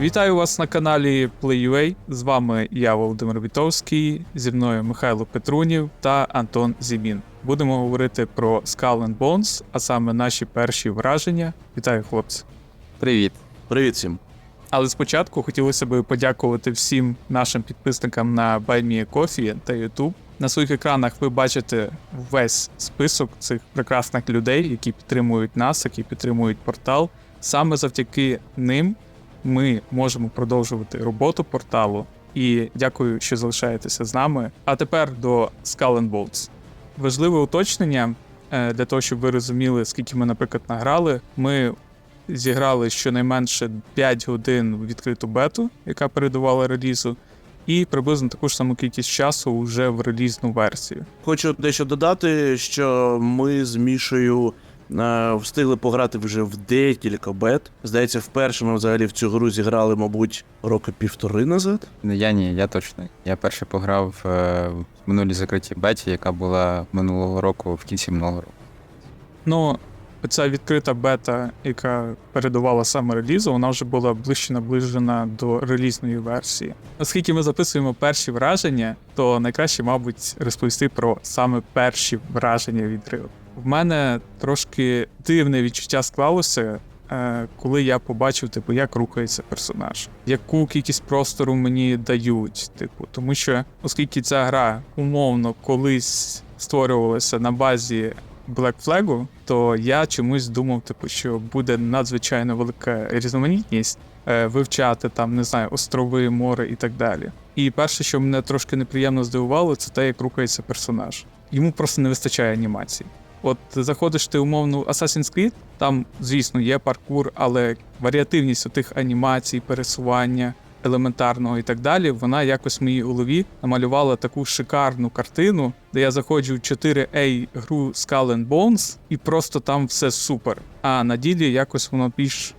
Вітаю вас на каналі PlayUA. З вами я, Володимир Вітовський, зі мною Михайло Петрунів та Антон Зімін. Будемо говорити про Skull and Bones, а саме наші перші враження. Вітаю, хлопці! Привіт. Привіт всім. Але спочатку хотілося б подякувати всім нашим підписникам на BuyMeACoffee та YouTube. На своїх екранах ви бачите весь список цих прекрасних людей, які підтримують нас, які підтримують портал. Саме завдяки ним ми можемо продовжувати роботу порталу. І дякую, що залишаєтеся з нами. А тепер до Skull and Bones. Важливе уточнення е, для того, щоб ви розуміли, скільки ми, наприклад, награли. Ми зіграли щонайменше 5 годин в відкриту бету, яка передувала релізу, і приблизно таку ж саму кількість часу вже в релізну версію. Хочу дещо додати, що ми з Мішею е, встигли пограти вже в декілька бет. Здається, вперше ми взагалі в цю гру зіграли, мабуть, роки півтори назад. Я ні, я точно. Я перше пограв е, в минулій закритій беті, яка була минулого року в кінці минулого року. Ну, ця відкрита бета, яка передувала саме релізу, вона вже була ближче наближена до релізної версії. Оскільки ми записуємо перші враження, то найкраще, мабуть, розповісти про саме перші враження від гри. В мене трошки дивне відчуття склалося. е, Коли я побачив, типу, як рухається персонаж, яку кількість простору мені дають, типу, тому що оскільки ця гра умовно колись створювалася на базі Black Flag, то я чомусь думав, типу, що буде надзвичайно велика різноманітність е, вивчати там, не знаю, острови, море і так далі. І перше, що мене трошки неприємно здивувало, це те, як рухається персонаж. Йому просто не вистачає анімацій. От заходиш ти умовно в Assassin's Creed, там, звісно, є паркур, але варіативність тих анімацій, пересування елементарного і так далі, вона якось в моїй голові намалювала таку шикарну картину, де я заходжу в 4A гру Skull and Bones, і просто там все супер. А на ділі якось воно більш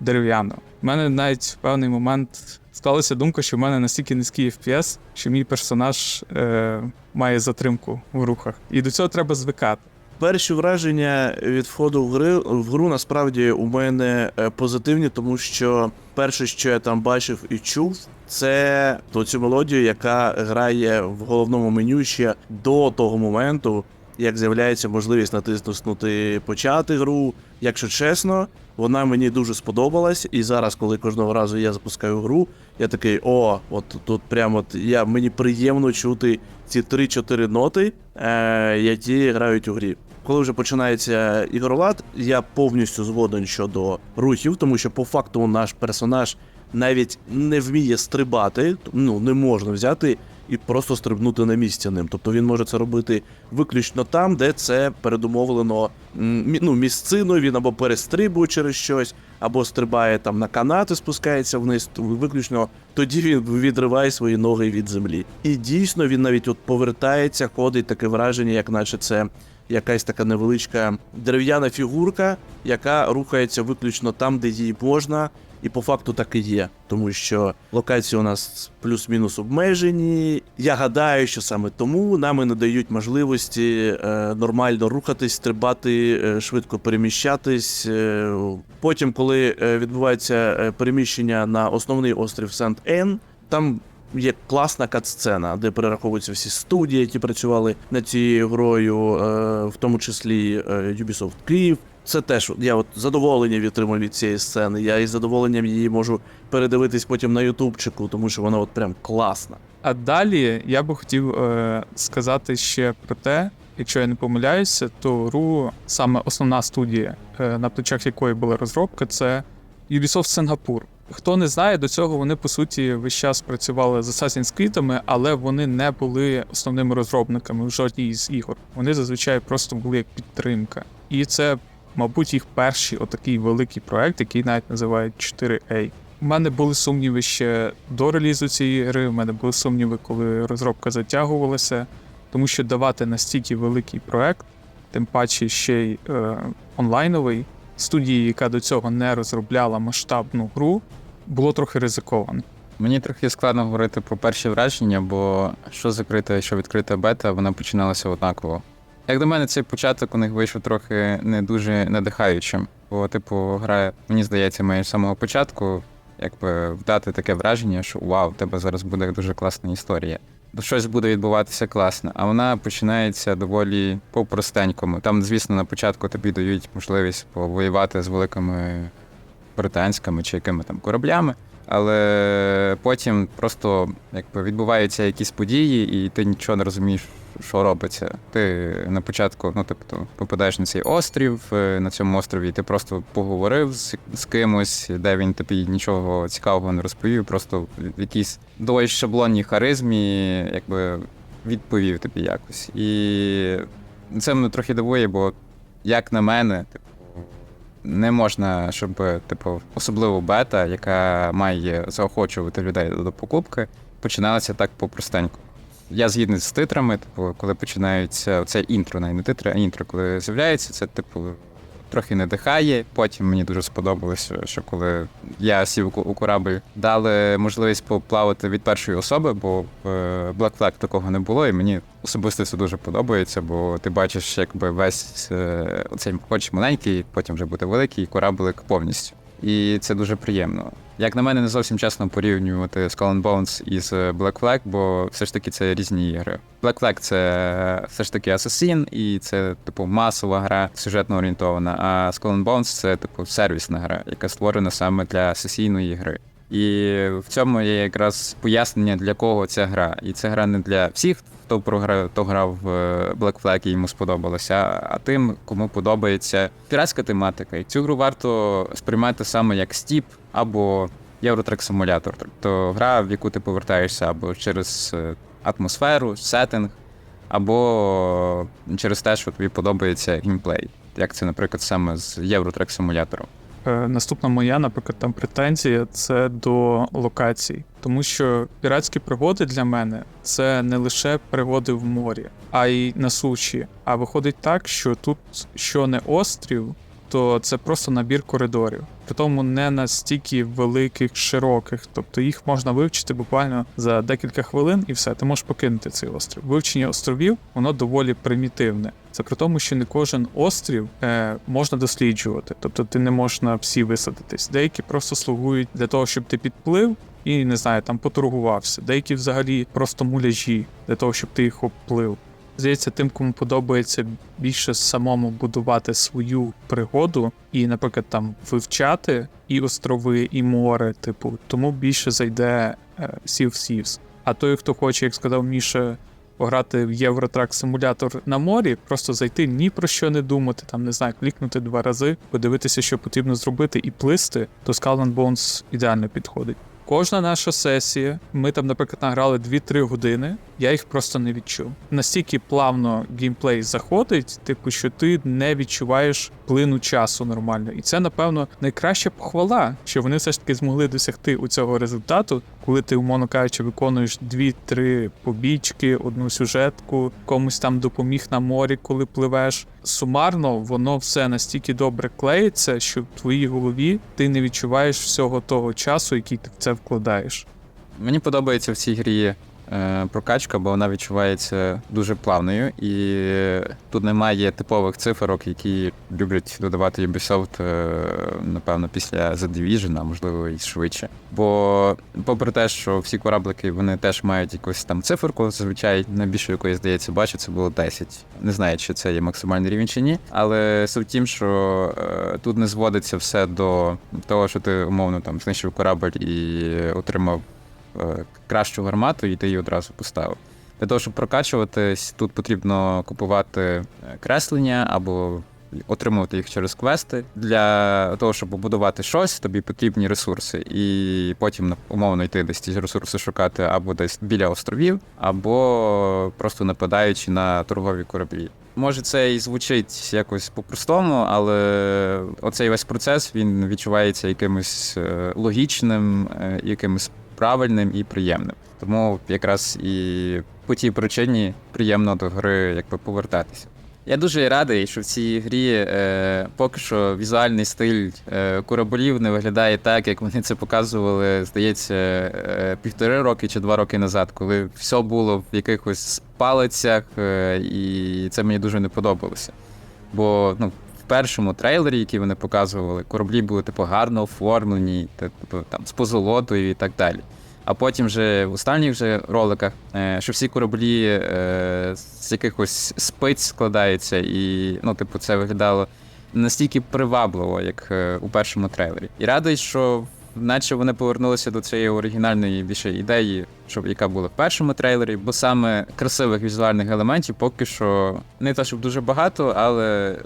дерев'яно. У мене навіть в певний момент склалася думка, що в мене настільки низький FPS, що мій персонаж е, має затримку в рухах. І до цього треба звикати. Перші враження від входу в, гри, в гру насправді у мене е, позитивні, тому що перше, що я там бачив і чув, це то цю мелодію, яка грає в головному меню ще до того моменту, як з'являється можливість натиснути почати гру. Якщо чесно, вона мені дуже сподобалась, і зараз, коли кожного разу я запускаю гру, я такий: о, от тут прямо от я мені приємно чути ці 3-4 ноти, е, які грають у грі. Коли вже починається ігролад, я повністю згоден щодо рухів, тому що по факту наш персонаж навіть не вміє стрибати, ну не можна взяти і просто стрибнути на місці ним. Тобто він може це робити виключно там, де це передумовлено ну, місциною, він або перестрибує через щось, або стрибає там на канати, спускається вниз. Виключно тоді він відриває свої ноги від землі. І дійсно він навіть от повертається, ходить таке враження, як наче це якась така невеличка дерев'яна фігурка, яка рухається виключно там, де їй можна. І по факту так і є, тому що локації у нас плюс-мінус обмежені. Я гадаю, що саме тому нам і надають можливості е, нормально рухатись, стрибати, е, швидко переміщатись. Е, потім, коли е, відбувається е, переміщення на основний острів Сент-Ен, там є класна кат-сцена, де перераховуються всі студії, які працювали над цією грою, е, в тому числі е, Ubisoft Київ. Це теж я от задоволення відтримав від цієї сцени. Я із задоволенням її можу передивитись потім на ютубчику, тому що вона от прям класна. А далі я би хотів е, сказати ще про те, якщо я не помиляюся, то гру саме основна студія, е, на плечах якої була розробка, це Ubisoft Сингапур. Хто не знає, до цього вони по суті весь час працювали з Assassin's Creed, але вони не були основними розробниками в жодній з ігор. Вони зазвичай просто були як підтримка. І це, мабуть, їх перший отакий великий проект, який навіть називають 4A. У мене були сумніви ще до релізу цієї гри. У мене були сумніви, коли розробка затягувалася, тому що давати настільки великий проект, тим паче ще й е, онлайновий, студії, яка до цього не розробляла масштабну гру, було трохи ризиковано. Мені трохи складно говорити про перші враження, бо що закрита, що відкрита бета, вона починалася однаково. Як до мене, цей початок у них вийшов трохи не дуже надихаючим. Бо, типу, гра, мені здається, має з самого початку якби вдати таке враження, що вау, у тебе зараз буде дуже класна історія. Щось буде відбуватися класно, а вона починається доволі по-простенькому. Там, звісно, на початку тобі дають можливість повоювати з великими британськими чи якими там кораблями. Але потім просто якби відбуваються якісь події, і ти нічого не розумієш, що робиться. Ти на початку, ну тобто, попадаєш на цей острів. е, На цьому острові ти просто поговорив з, з кимось, де він тобі нічого цікавого не розповів, просто в якійсь доволі шаблонній харизмі, якби відповів тобі якось. І це мене трохи дивує, бо як на мене, типу, не можна, щоб, типу, особливо бета, яка має заохочувати людей до покупки, починалася так по-простеньку. Я згідний з титрами, типу, коли починаються це інтро, навіть не титри, а інтро, коли з'являється, це типу трохи надихає. Потім мені дуже сподобалося, що коли я сів у- корабль, дали можливість поплавати від першої особи, бо в е, Black Flag такого не було, і мені особисто це дуже подобається, бо ти бачиш, якби весь е, оцей хоч маленький, потім вже буде великий кораблик повністю. І це дуже приємно. Як на мене, не зовсім чесно порівнювати Skull and Bones із е, Black Flag, бо все ж таки це різні ігри. Black Flag це все ж таки Assassin, і це типу масова гра, сюжетно орієнтована. А Skull and Bones це типу сервісна гра, яка створена саме для сесійної гри. І в цьому є якраз пояснення, для кого ця гра. І це гра не для всіх, хто програв, хто грав в е, Black Flag і йому сподобалося, а тим, кому подобається піратська тематика. І цю гру варто сприймати саме як стіп або Євротрек симулятор. Тобто гра, в яку ти повертаєшся або через е, атмосферу, сеттинг, або через те, що тобі подобається геймплей. Як це, наприклад, саме з Євротрек симулятором. Е, Наступна моя, наприклад, там претензія це до локацій, тому що піратські пригоди для мене це не лише пригоди в морі, а й на суші. А виходить так, що тут що не острів, то це просто набір коридорів. Притому не настільки великих, широких. Тобто їх можна вивчити буквально за декілька хвилин, і все, ти можеш покинути цей острів. Вивчення островів воно доволі примітивне. Це при тому, що не кожен острів е, можна досліджувати, тобто ти не можеш на всі висадитись. Деякі просто слугують для того, щоб ти підплив і не знаю, там поторгувався. Деякі взагалі просто муляжі для того, щоб ти їх обплив. Здається, тим, кому подобається більше самому будувати свою пригоду і, наприклад, там вивчати і острови, і море, типу, тому більше зайде е, Sea of Thieves. А той, хто хоче, як сказав Міша, пограти в Євротрак симулятор на морі, просто зайти ні про що не думати, там не знаю, клікнути два рази, подивитися, що потрібно зробити, і плисти, то Skull and Bones ідеально підходить. Кожна наша сесія, ми там, наприклад, награли 2-3 години, я їх просто не відчув. Настільки плавно геймплей заходить, типу, що ти не відчуваєш плину часу нормально. І це, напевно, найкраща похвала, що вони все ж таки змогли досягти у цього результату, коли ти, умовно кажучи, виконуєш 2-3 побічки, одну сюжетку, комусь там допоміг на морі, коли пливеш. Сумарно воно все настільки добре клеїться, що в твоїй голові ти не відчуваєш всього того часу, який ти в це вкладаєш. Мені подобається в цій грі прокачка, бо вона відчувається дуже плавною, і тут немає типових циферок, які люблять додавати Ubisoft, е, напевно, після The Division, а можливо і швидше. Бо, попри те, що всі кораблики вони теж мають якусь там циферку, зазвичай найбільше якої здається бачу, це було 10. Не знаю, чи це є максимальний рівень чи ні. Але суть тім, що е, тут не зводиться все до того, що ти умовно там знищив корабль і отримав е, кращу гармату, і ти її одразу поставив. Для того, щоб прокачуватись, тут потрібно купувати е, креслення або отримувати їх через квести. Для того, щоб побудувати щось, тобі потрібні ресурси. І потім умовно йти десь ці ресурси шукати або десь біля островів, або просто нападаючи на торгові кораблі. Може, це і звучить якось по-простому, але оцей весь процес він відчувається якимось е, логічним, е, якимось правильним і приємним. Тому якраз і по тій причині приємно до гри якби повертатися. Я дуже радий, що в цій грі е, поки що візуальний стиль е, кораблів не виглядає так, як вони це показували, здається, е, півтори роки чи два роки назад, коли все було в якихось палицях, е, і це мені дуже не подобалося. Бо ну, першому трейлері, який вони показували, кораблі були типу гарно оформлені, типу, там з позолотою і так далі. А потім вже в останніх вже роликах, е, що всі кораблі е, з якихось спиць складаються, і ну, типу, це виглядало настільки привабливо, як е, у першому трейлері. І радий, що наче вони повернулися до цієї оригінальної більше ідеї, що, яка була в першому трейлері, бо саме красивих візуальних елементів поки що не те, щоб дуже багато, але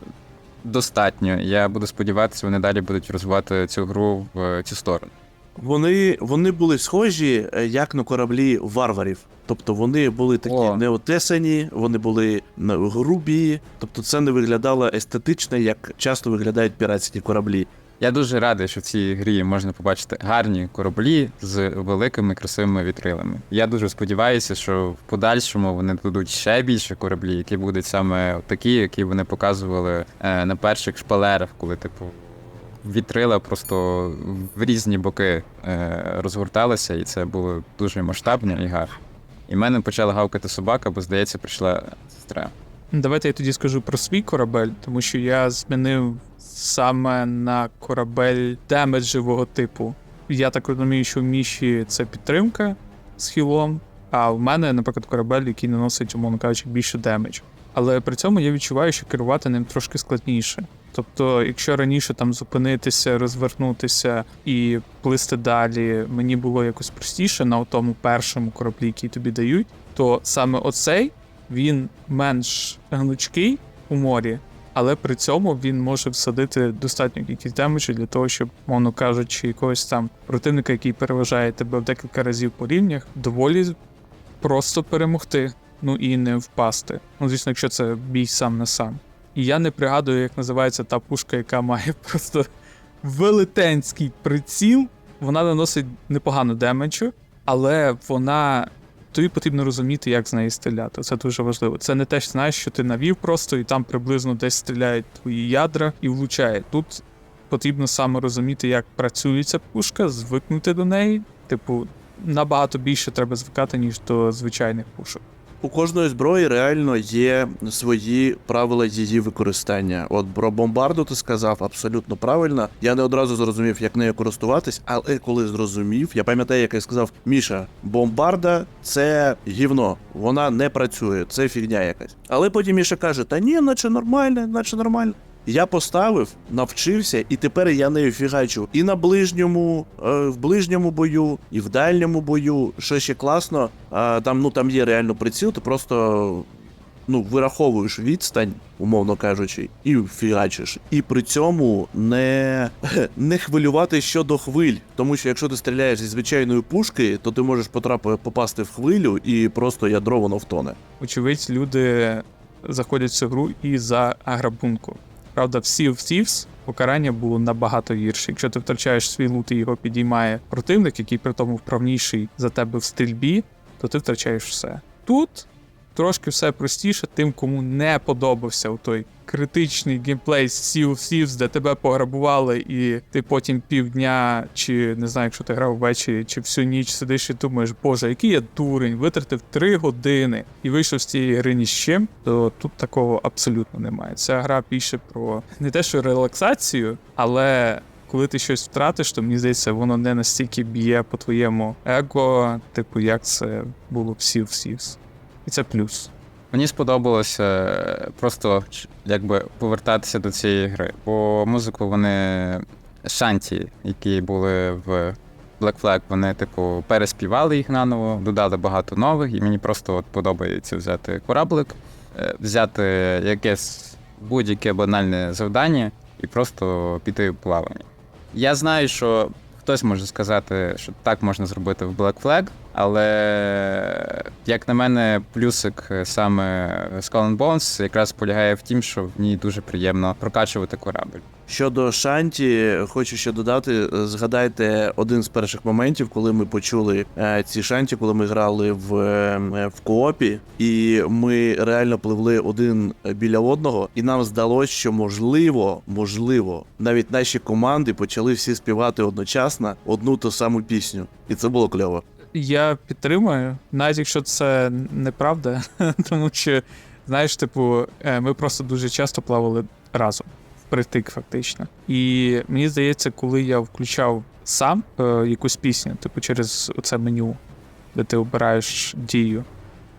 достатньо. Я буду сподіватися, вони далі будуть розвивати цю гру в е, цю сторону. Вони, вони були схожі е, як на кораблі варварів. Тобто вони були такі О. неотесані, вони були грубі. Тобто це не виглядало естетично, як часто виглядають піратські кораблі. Я дуже радий, що в цій грі можна побачити гарні кораблі з великими красивими вітрилами. Я дуже сподіваюся, що в подальшому вони дадуть ще більше кораблі, які будуть саме такі, які вони показували е, на перших шпалерах, коли типу. Вітрила просто в різні боки е, розгорталися, і це було дуже масштабно і гарно. І мене почала гавкати собака, бо, здається, прийшла сестра. Давайте я тоді скажу про свій корабель, тому що я змінив саме на корабель демеджевого типу. Я так розумію, що в Міші це підтримка з хілом, а в мене, наприклад, корабель, який наносить, умовно кажучи, більше демеджу. Але при цьому я відчуваю, що керувати ним трошки складніше. Тобто, якщо раніше там зупинитися, розвернутися і плисти далі, мені було якось простіше на тому першому кораблі, який тобі дають, то саме оцей він менш гнучкий у морі, але при цьому він може всадити достатньо кількість демеджу для того, щоб, мовно кажучи, якогось там противника, який переважає тебе в декілька разів по рівнях, доволі просто перемогти, ну і не впасти. Ну, звісно, якщо це бій сам на сам. І я не пригадую, як називається та пушка, яка має просто велетенський приціл. Вона наносить непогано демеджу, але вона тобі потрібно розуміти, як з неї стріляти. Це дуже важливо. Це не те, що знаєш, що ти навів просто і там приблизно десь стріляють твої ядра і влучає. Тут потрібно саме розуміти, як працює ця пушка, звикнути до неї. Типу, набагато більше треба звикати, ніж до звичайних пушок. У кожної зброї реально є свої правила її використання. От про бомбарду ти сказав абсолютно правильно. Я не одразу зрозумів, як нею користуватись, але коли зрозумів, я пам'ятаю, як я сказав, Міша, бомбарда це гівно, вона не працює, це фігня якась. Але потім Міша каже: Та ні, наче нормально, наче нормально. Я поставив, навчився, і тепер я нею фігачу і на ближньому, е, в ближньому бою, і в дальньому бою. Що ще класно, е, там, ну, там є реально приціл, ти просто ну, вираховуєш відстань, умовно кажучи, і фігачиш. І при цьому не, не хвилювати щодо хвиль. Тому що якщо ти стріляєш зі звичайної пушки, то ти можеш потрапити попасти в хвилю і просто ядро воно втоне. Очевидь, люди заходять в цю гру і за аграбунку. Правда, в Sea of Thieves покарання було набагато гірше. Якщо ти втрачаєш свій лут і його підіймає противник, який при тому вправніший за тебе в стрільбі, то ти втрачаєш все. Тут трошки все простіше тим, кому не подобався той критичний геймплей з Sea of Thieves, де тебе пограбували, і ти потім півдня, чи не знаю, якщо ти грав ввечері, чи всю ніч сидиш і думаєш, боже, який я дурень, витратив 3 години і вийшов з цієї гри ні з чим, то тут такого абсолютно немає. Ця гра більше про не те, що релаксацію, але. Коли ти щось втратиш, то мені здається, воно не настільки б'є по твоєму его, типу, як це було в Sea of Thieves. І це плюс. Мені сподобалося е, просто якби повертатися до цієї гри. Бо музику вони шанті, які були в Black Flag, вони, типу, переспівали їх наново, додали багато нових, і мені просто от подобається взяти кораблик, е, взяти якесь будь-яке банальне завдання і просто піти в плавання. Я знаю, що хтось може сказати, що так можна зробити в Black Flag, але як на мене, плюсик саме Skull and Bones якраз полягає в тім, що в ній дуже приємно прокачувати корабль. Щодо Шанті, хочу ще додати. е, Згадайте один з перших моментів, коли ми почули е, ці шанті, коли ми грали в, е, в коопі, і ми реально пливли один біля одного, і нам здалося, що можливо, можливо, навіть наші команди почали всі співати одночасно одну ту саму пісню, і це було кльово. Я підтримую, навіть якщо це неправда, тому що, знаєш, типу, ми просто дуже часто плавали разом. Впритик, фактично. І мені здається, коли я включав сам е, якусь пісню, типу через це меню, де ти обираєш дію,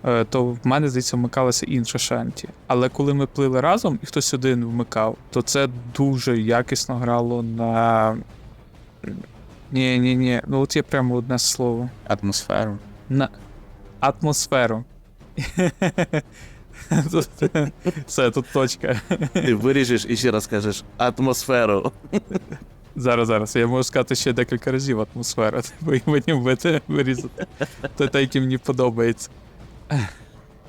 е, то в мене здається вмикалося інше шанті. Але коли ми плили разом і хтось один вмикав, то це дуже якісно грало на. Ні, ні, ні. Ну от є прямо одне слово. Атмосферу. На атмосферу. Тут, все, тут точка. Ти виріжеш і ще раз кажеш атмосферу. Зараз, зараз. Я можу сказати ще декілька разів атмосфера, бо мені вбити вирізати. Це те, яке мені подобається.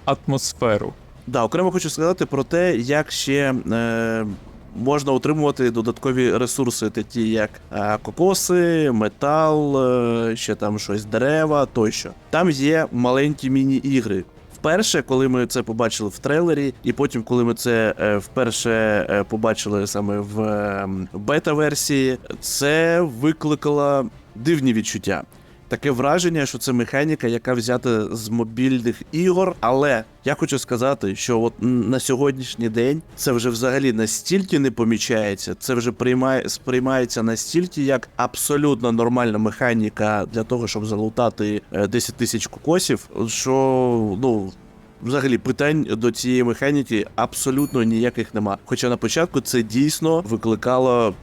Атмосферу. Да, окремо хочу сказати про те, як ще е, можна отримувати додаткові ресурси, такі як е, кокоси, метал, е, ще там щось дерева тощо. Там є маленькі міні-ігри. Вперше, коли ми це побачили в трейлері, і потім, коли ми це е, вперше е, побачили саме в е, бета-версії, це викликало дивні відчуття. Таке враження, що це механіка, яка взята з мобільних ігор. Але я хочу сказати, що от на сьогоднішній день це вже взагалі настільки не помічається, це вже приймає, сприймається настільки як абсолютно нормальна механіка для того, щоб залутати е, 10 тисяч кокосів, що ну. Взагалі питань до цієї механіки абсолютно ніяких нема. Хоча на початку це дійсно викликало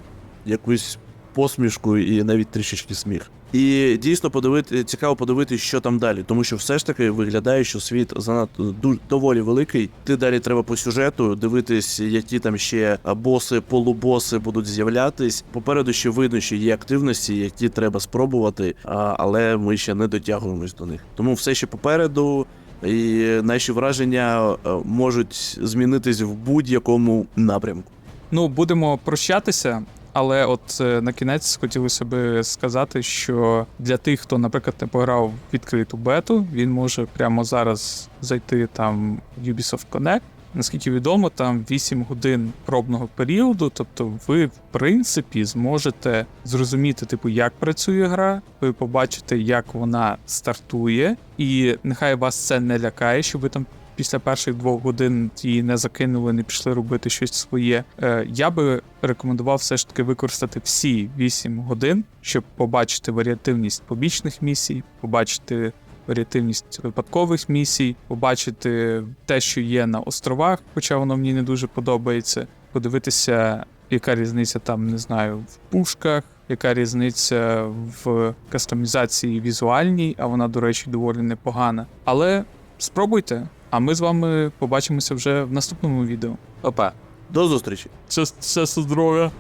якусь посмішку і навіть трішечки сміх. І дійсно подивити цікаво подивитися, що там далі, тому що все ж таки виглядає, що світ занадто доволі великий. Ти далі треба по сюжету дивитись, які там ще боси, полубоси будуть з'являтись. Попереду ще видно, що є активності, які треба спробувати, але ми ще не дотягуємось до них. Тому все ще попереду. І наші враження е, можуть змінитись в будь-якому напрямку. Ну, будемо прощатися, але от е, на кінець хотілося би сказати, що для тих, хто, наприклад, не пограв в відкриту бету, він може прямо зараз зайти там в Ubisoft Connect. Наскільки відомо, там 8 годин пробного періоду, тобто ви, в принципі, зможете зрозуміти, типу, як працює гра, ви побачите, як вона стартує, і нехай вас це не лякає, що ви там після перших двох годин її не закинули, не пішли робити щось своє. Е, я би рекомендував все ж таки використати всі 8 годин, щоб побачити варіативність побічних місій, побачити варіативність випадкових місій, побачити те, що є на островах, хоча воно мені не дуже подобається, подивитися, яка різниця там, не знаю, в пушках. Яка різниця в кастомізації візуальній, а вона, до речі, доволі непогана. Але спробуйте, а ми з вами побачимося вже в наступному відео. Опа. До зустрічі! Щастя, здоров'я!